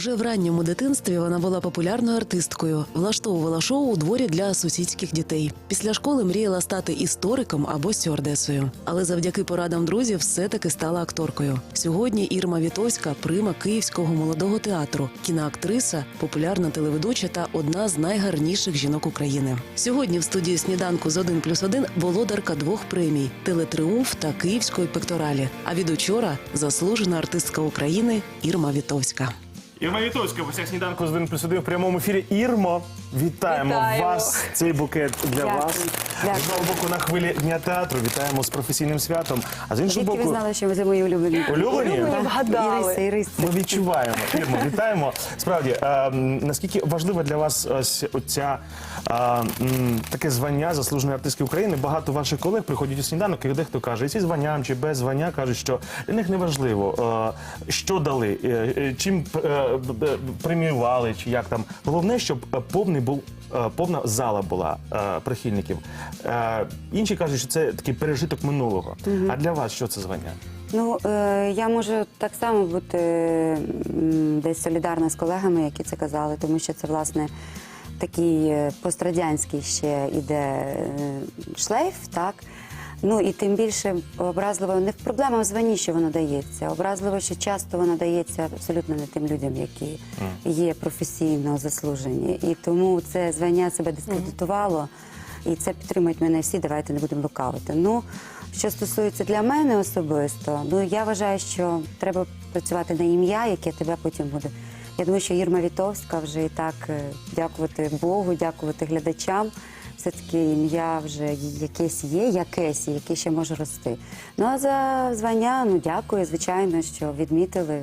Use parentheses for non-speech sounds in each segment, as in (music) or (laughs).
Уже в ранньому дитинстві вона була популярною артисткою, влаштовувала шоу у дворі для сусідських дітей. Після школи мріяла стати істориком або стюардесою. Але завдяки порадам друзів все-таки стала акторкою. Сьогодні Ірма Вітовська прима Київського молодого театру, кіноактриса, популярна телеведуча та одна з найгарніших жінок України. Сьогодні в студії сніданку з 1 плюс 1 володарка двох премій телетріумф та Київської пекторалі. А від учора заслужена артистка України Ірма Вітовська. Ірма Вітовська, в сніданку з 1 плюс 1 в прямому ефірі. Ірмо, вітаємо, Вітаємо. вас. Цей букет для Дякую. вас. Дякую. З одного боку на хвилі Дня театру. Вітаємо з професійним святом. А з іншого Звідки ви боку, знали, що ви це мої улюблені? улюблені. Улюблені, вгадали. Іриси, Іриси. Ми відчуваємо, Ірмо, вітаємо. Справді, е, наскільки важливо для вас ось оця е, м, таке звання заслуженої артистки України? Багато ваших колег приходять у сніданок, і дехто каже, і зі званням чи без звання кажуть, що для них не важливо, е, що дали, е, е, чим е, преміювали, чи як там. Головне, щоб е, повний був. е, Повна зала була е, прихильників. Е, інші кажуть, що це такий пережиток минулого. А для вас що це звання? Ну, я можу так само бути десь солідарна з колегами, які це казали, тому що це, власне, такий пострадянський ще іде шлейф, так? Ну і тим більше образливо не проблема в званні, що воно дається. Образливо, що часто воно дається абсолютно не тим людям, які є професійно заслужені. І тому це звання себе дискредитувало. І це підтримують мене всі. Давайте не будемо лукавити. Ну що стосується для мене особисто, ну я вважаю, що треба працювати на ім'я, яке тебе потім буде. Я думаю, що Ірма Вітовська вже і так е, дякувати Богу, дякувати глядачам. Все-таки ім'я вже якесь є, якесь, і яке ще може рости. Ну а за звання, ну дякую, звичайно, що відмітили,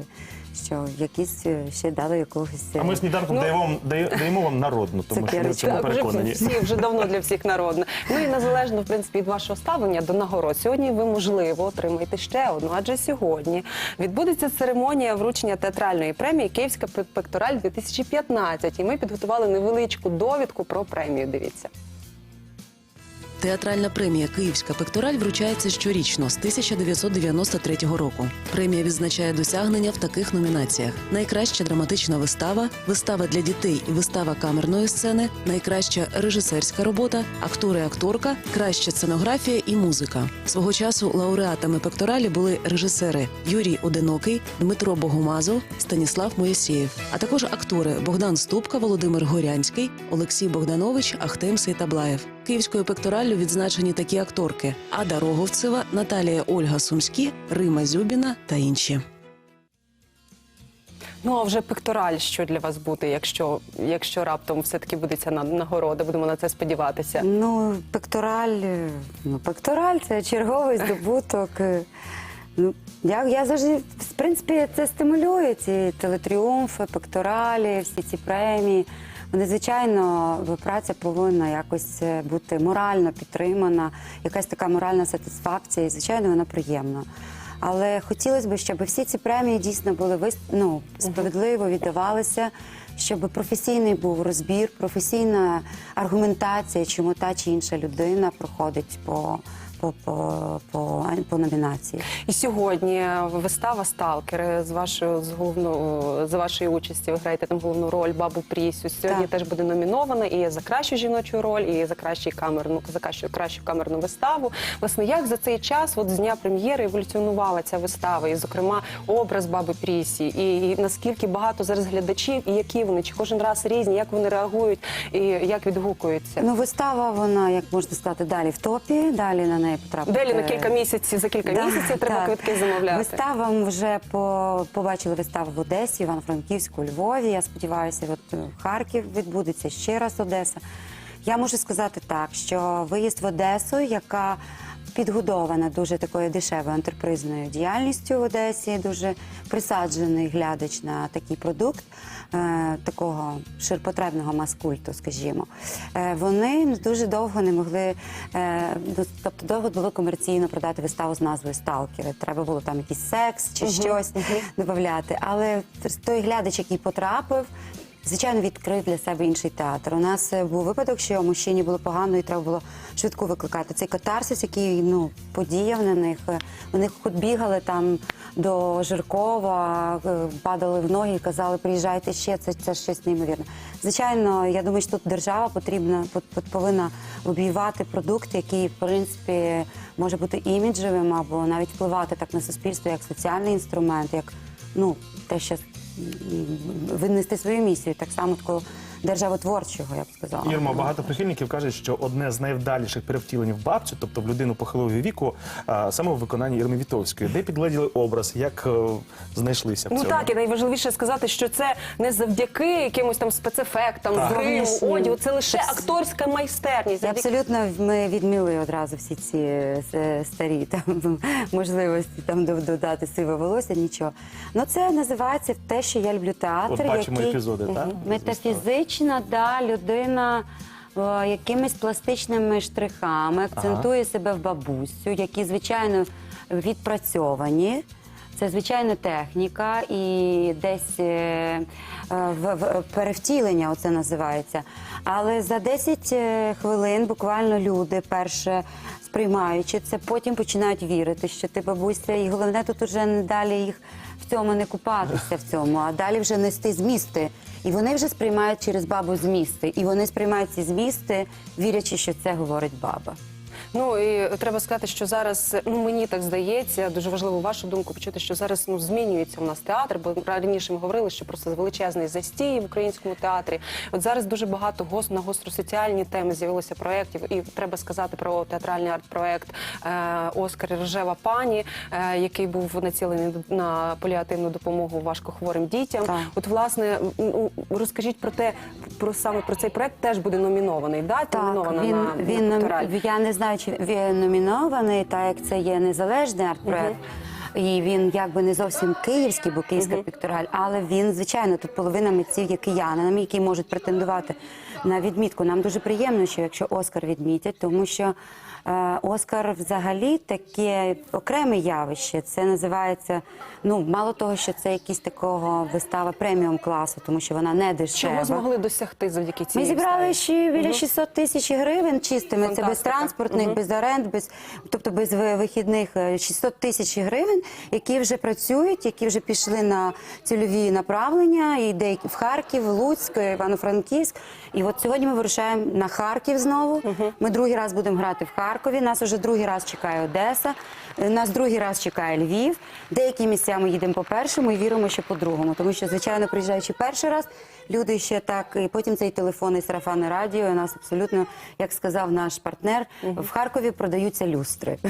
що якісь е, ще дали якогось. е, А ми сніданком даємо, вам- дає- даємо вам народну, тому що ми в цьому Так, вже переконані. всі вже давно для всіх народне. Ну і незалежно в принципі від вашого ставлення до нагород. Сьогодні ви можливо отримаєте ще одну, адже сьогодні відбудеться церемонія вручення театральної премії Київська пе- пектораль 2015. І ми підготували невеличку довідку про премію. Дивіться. Театральна премія Київська пектораль вручається щорічно з 1993 року. Премія відзначає досягнення в таких номінаціях: найкраща драматична вистава, вистава для дітей і вистава камерної сцени, найкраща режисерська робота, актори, акторка, краща сценографія і музика. Свого часу лауреатами пекторалі були режисери Юрій Одинокий, Дмитро Богомазов, Станіслав Моїсєєв, а також актори Богдан Ступка, Володимир Горянський, Олексій Богданович, Ахтем Сейтаблаєв. Київською пектораллю відзначені такі акторки: Ада Роговцева, Наталія Ольга Сумські, Рима Зюбіна та інші. Ну а вже пектораль, що для вас буде, якщо, якщо раптом все-таки буде ця на- нагорода, будемо на це сподіватися. Ну, пектораль, ну, пектораль це черговий здобуток. Ну, я, я завжди, в принципі, це стимулює ці телетріумфи, пекторалі, всі ці премії. Вони, звичайно, праця повинна якось е, бути морально підтримана, якась така моральна сатисфакція, і, звичайно, вона приємна. Але хотілося б, щоб всі ці премії дійсно були ну, справедливо віддавалися, щоб професійний був розбір, професійна аргументація, чому та чи інша людина проходить по, по, по, по, по номінації. І сьогодні вистава Сталкери з вашою з головну з вашої участі. Ви граєте там головну роль бабу Прісю. Сьогодні Так. теж буде номінована і за кращу жіночу роль, і за кращу камерну за кращу, кращу камерну виставу. Власне, як за цей час, от з дня прем'єри, еволюціонувала ця вистава, і зокрема образ баби Прісі, і, і наскільки багато зараз глядачів, і які вони чи кожен раз різні, як вони реагують і як відгукуються. Ну, вистава, вона, як можна сказати, далі в топі, далі на неї потрапити. Делі на кілька місяців за кілька Да, місяців треба так. квитки замовляти. Вистава ми вже по, побачили виставу в Одесі, Івано-Франківську, Львові. Я сподіваюся, от е, Харків відбудеться ще раз Одеса. Я можу сказати так, що виїзд в Одесу, яка підгодована дуже такою дешевою антрепризною діяльністю в Одесі, дуже присаджений глядач на такий продукт е, такого ширпотребного маскульту, скажімо. Е, вони дуже довго не могли, е, ну, тобто довго було комерційно продати виставу з назвою Сталкери. Треба було там якийсь секс чи щось додати. Але той глядач, який потрапив. Звичайно, відкрив для себе інший театр. У нас е, був випадок, що мужчині було погано і треба було швидко викликати. Цей катарсис, який ну, подіяв на них. е, Вони хоч бігали там до Жиркова, е, падали в ноги і казали, приїжджайте ще, це, це щось неймовірне. Звичайно, я думаю, що тут держава потрібна, пот- пот- повинна обійвати продукт, який, в принципі, може бути іміджевим або навіть впливати так на суспільство як соціальний інструмент, як ну, те, що винести свою місію, так само такого державотворчого, я б сказала. Ірма, багато прихильників кажуть, що одне з найвдаліших перевтілень в бабцю, тобто в людину похилого віку, а, саме в виконанні Ірми Вітовської. Де підгледіли образ, як е, знайшлися в Ну так, і найважливіше сказати, що це не завдяки якимось там спецефектам, Так. гриму, Зовнішнім. одягу. Це лише акторська майстерність. І завдяки абсолютно ми відміли одразу всі ці е, старі там (laughs) можливості там до- додати сиве волосся, нічого. Ну це називається те, що я люблю театр. От бачимо який... епізоди, так? Метафізична, да, людина е, якимись пластичними штрихами акцентує себе в бабусю, які, звичайно, відпрацьовані. Це звичайно техніка і десь е, е, в, в перевтілення оце називається. Але за 10 е, хвилин буквально люди перше сприймаючи це, потім починають вірити, що ти бабуся, і головне тут уже не далі їх в цьому не купатися в цьому, а далі вже нести змісти. І вони вже сприймають через бабу змісти. І вони сприймають ці змісти, вірячи, що це говорить баба. Ну і треба сказати, що зараз ну мені так здається, дуже важливо вашу думку почути, що зараз ну змінюється у нас театр. Бо раніше ми говорили, що просто величезний застій в українському театрі. От зараз дуже багато гос на гостросоціальні теми з'явилося проєктів, і треба сказати про театральний арт-проєкт е, Оскар і Рожева пані, е, який був націлений на паліативну допомогу важкохворим дітям. Так. От власне розкажіть про те, про саме про цей проєкт теж буде номінований. Да, Так, номінована він, на, він, на номі- я не знаю, чи він номінований, так як це є незалежний арт-проект. І він якби не зовсім київський, бо київська піктораль, але він, звичайно, тут половина митців є киянами, які можуть претендувати на відмітку. Нам дуже приємно, що якщо Оскар відмітять, тому що Оскар взагалі таке окреме явище. Це називається, ну мало того, що це якийсь такого вистава преміум класу, тому що вона не дешева. Чого змогли досягти завдяки цій Ми зібрали ще біля 600 тисяч гривень чистими. Це без Фантастика. транспортних, без оренд, без тобто без вихідних е, 600 тисяч гривень, які вже працюють, які вже пішли на цільові направлення, і деякі в Харків, Луцьк, Івано-Франківськ. І от сьогодні ми вирушаємо на Харків знову. Ми другий раз будемо грати в Харкові. Нас уже другий раз чекає Одеса. е, Нас другий раз чекає Львів. Деякі місця ми їдемо по першому і віримо, що по другому. Тому що, звичайно, приїжджаючи перший раз, люди ще так, і потім цей телефон і сарафанне радіо. І нас абсолютно, як сказав наш партнер, в Харкові продаються люстри. (laughs)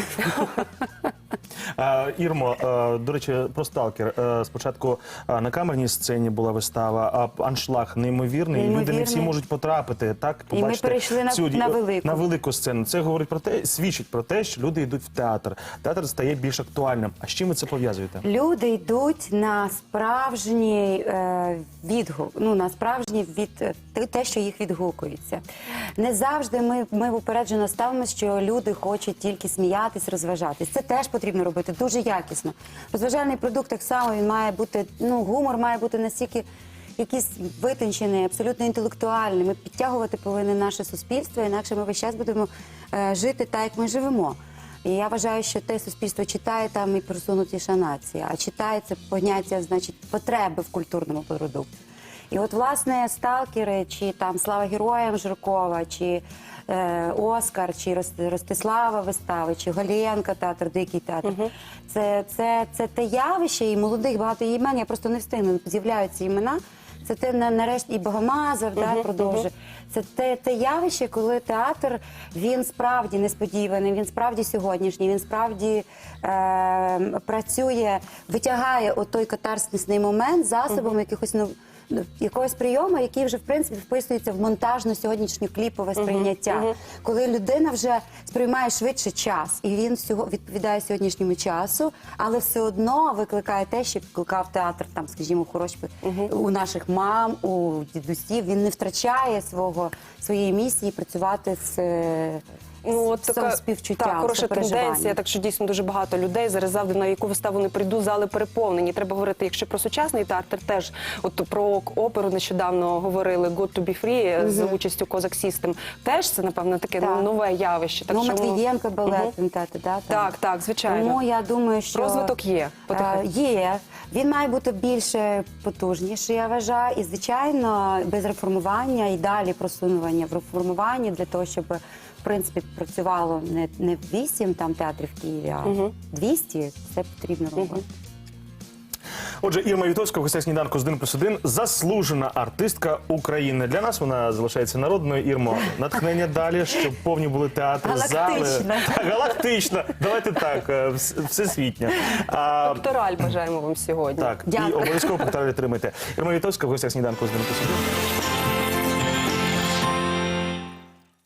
Е, Ірмо, е, до речі, про сталкер. Е, Спочатку е, на камерній сцені була вистава, а аншлаг неймовірний. і Люди не всі Неймовірний. можуть потрапити. Так І ми побачити перейшли на- цю на велику. на велику сцену. Це говорить про те, свідчить про те, що люди йдуть в театр. Театр стає більш актуальним. А з чим ви це пов'язуєте? Люди йдуть на справжній е, відгук, ну на справжній від е, те- що їх відгукується. Не завжди ми, ми упереджено ставимося, що люди хочуть тільки сміятись, розважатись. Це теж потрібно робити дуже якісно. Розважальний продукт так само він має бути, ну гумор має бути настільки. Якийсь витончений, абсолютно інтелектуальний. Ми підтягувати повинні наше суспільство, інакше ми весь час будемо е, жити так, як ми живемо. І я вважаю, що те суспільство читає там і просунутіша нація, а читає це поняття, значить, потреби в культурному продукті. І от, власне, сталкери, чи там Слава Героям Жиркова, чи е, Оскар, чи Рос- Ростислава вистави, чи Голієнка театр, Дикий театр. Це, це, це те явище, і молодих багато імен, я просто не встигну, з'являються імена. Це те на- нарешті і Богомазов да, продовжує. Це те, те явище, коли театр він справді несподіваний, він справді сьогоднішній, він справді е, працює, витягає отой катарсисний момент засобом якихось ну, якогось прийому, який вже в принципі вписується в монтажно сьогоднішнє кліпове сприйняття. Коли людина вже сприймає швидше час, і він всього відповідає сьогоднішньому часу, але все одно викликає те, що викликав театр, там, скажімо, хорош у наших мам, у дідусів. Він не втрачає свого своєї місії працювати з. Ну, от така співчуття, так, хороша тенденція, так що дійсно дуже багато людей зараз завжди на яку виставу не прийду, зали переповнені. Треба говорити, якщо про сучасний театр, теж от про оперу нещодавно говорили «Good to be free» з участю Козак System. Теж це напевно таке Так. нове явище. Так ну, що, Матвієнко балет, Мгм. пам'ятаєте, да? Так, так, звичайно. Тому я думаю, що Розвиток є. Е, Є. Він має бути більше потужніший, я вважаю. І звичайно, без реформування і далі просунування в реформуванні для того, щоб принципі працювало не, не 8 там театрів в Києві, а 200, це потрібно робити. Отже, Ірма Вітовська в гостях сніданку з 1 плюс 1 заслужена артистка України. Для нас вона залишається народною. Ірмо, натхнення (laughs) далі, щоб повні були театри, зали. Галактично. (laughs) Так, галактично. Давайте так, е, вс- А, Доктораль бажаємо вам сьогодні. так, і Дякую. обов'язково повторюйте. Ірма Вітовська в гостях сніданку з 1 плюс 1.